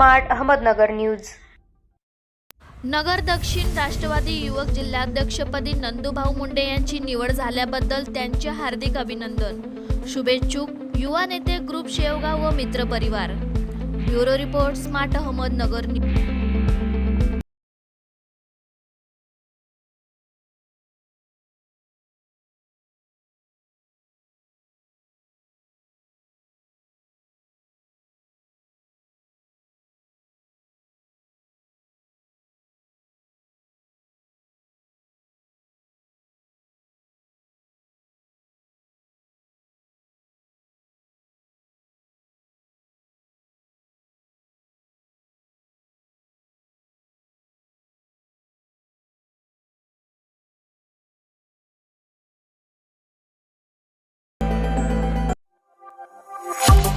Smart Ahmednagar news. नगर दक्षिण राष्ट्रवादी युवक जिल्हाध्यक्षपदी नंदूभाऊ मुंडे यांची निवड झाल्याबद्दल त्यांचे हार्दिक अभिनंदन. शुभेच्छुक युवा नेते ग्रुप शेवगाव व मित्र परिवार. Bureau report smart Ahmednagar news